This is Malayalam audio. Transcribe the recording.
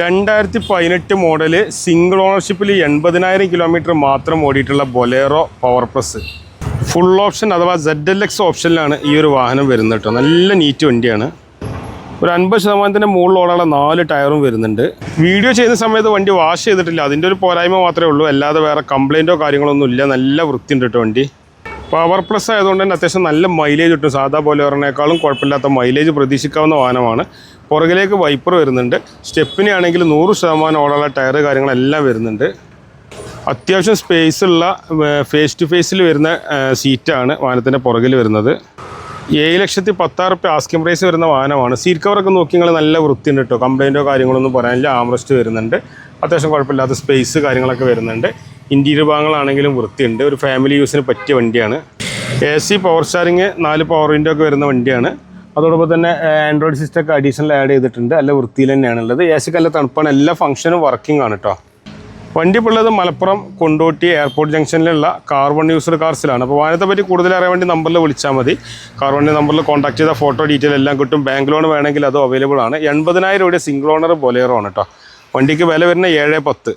രണ്ടായിരത്തി പതിനെട്ട് മോഡൽ സിംഗിൾ ഓണർഷിപ്പിൽ എൺപതിനായിരം കിലോമീറ്റർ മാത്രം ഓടിയിട്ടുള്ള Bolero power plus full option അഥവാ സെഡ് എൽ എക്സ് ഓപ്ഷനിലാണ് ഈ ഒരു വാഹനം വരുന്നത് കേട്ടോ. നല്ല നീറ്റ് വണ്ടിയാണ്. ഒരു അൻപത് ശതമാനത്തിന്റെ മുകളിലോടുള്ള നാല് ടയറും വരുന്നുണ്ട്. വീഡിയോ ചെയ്യുന്ന സമയത്ത് വണ്ടി വാഷ് ചെയ്തിട്ടില്ല. അതിന്റെ ഒരു പോരായ്മ മാത്രമേ ഉള്ളൂ. അല്ലാതെ വേറെ കംപ്ലൈന്റോ കാര്യങ്ങളൊന്നും ഇല്ല. നല്ല വൃത്തിയുണ്ട് കേട്ടോ വണ്ടി. പവർ പ്ലസ് ആയതുകൊണ്ട് തന്നെ അത്യാവശ്യം നല്ല മൈലേജ് കിട്ടും. സാധാ ബോലേറിനേക്കാളും കുഴപ്പമില്ലാത്ത മൈലേജ് പ്രതീക്ഷിക്കാവുന്ന വാഹനമാണ്. പുറകിലേക്ക് വൈപ്പർ വരുന്നുണ്ട്. സ്റ്റെപ്പിനെ ആണെങ്കിൽ നൂറ് ശതമാനം ഓടുള്ള ടയർ കാര്യങ്ങളെല്ലാം വരുന്നുണ്ട്. അത്യാവശ്യം സ്പേസ് ഉള്ള ഫേസ് ടു ഫേസിൽ വരുന്ന സീറ്റാണ് വാഹനത്തിന്റെ പുറകിൽ വരുന്നത്. ഏഴ് ലക്ഷത്തി പത്താറ് റുപ്യ ആസ്കിം പ്രൈസ് വരുന്ന വാഹനമാണ്. സീറ്റ് കവറൊക്കെ നോക്കി നിങ്ങൾ നല്ല വൃത്തിയുണ്ട് കേട്ടോ. കംപ്ലൈന്റോ കാര്യങ്ങളൊന്നും പറയാനില്ല. ആംറസ്റ്റ് വരുന്നുണ്ട്. അത്യാവശ്യം കുഴപ്പമില്ലാത്ത സ്പേസ് കാര്യങ്ങളൊക്കെ വരുന്നുണ്ട്. ഇന്റീരിയർ ഭാഗങ്ങളാണെങ്കിലും വൃത്തിയുണ്ട്. ഒരു ഫാമിലി യൂസിന് പറ്റിയ വണ്ടിയാണ്. എ സി പവർ സ്റ്റാറിങ് നാല് പവർ വിൻഡോ ഒക്കെ വരുന്ന വണ്ടിയാണ്. അതോടൊപ്പം തന്നെ ആൻഡ്രോയിഡ് സിസ്റ്റം ഒക്കെ അഡീഷണൽ ആഡ് ചെയ്തിട്ടുണ്ട്. നല്ല വൃത്തിയിൽ തന്നെയാണുള്ളത് എ സിക്ക് നല്ല തണുപ്പാണ്. എല്ലാ ഫംഗ്ഷനും വർക്കിംഗ് ആണ് കേട്ടോ വണ്ടി ഉള്ളത് മലപ്പുറം കൊണ്ടോട്ടി എയർപോർട്ട് ജംഗ്ഷനിലുള്ള കാർ വൺ യൂസർ കാർസിലാണ് അപ്പോൾ വാഹനത്തെ പറ്റി കൂടുതൽ അറിയാൻ വേണ്ടി നമ്പറിൽ വിളിച്ചാൽ മതി. കാർ കാർബണിന്റെ നമ്പറിൽ കോൺടാക്ട് ചെയ്ത ഫോട്ടോ ഡീറ്റെയിൽ എല്ലാം കിട്ടും. ബാങ്ക് ലോൺ വേണമെങ്കിൽ അതും അവൈലബിൾ ആണ്. എൺപതിനായിരം രൂപയുടെ സിംഗിൾ ഓണർ ബൊലേറോ ആണ് കേട്ടോ വണ്ടിക്ക് വില വരുന്ന ഏഴ് പത്ത്.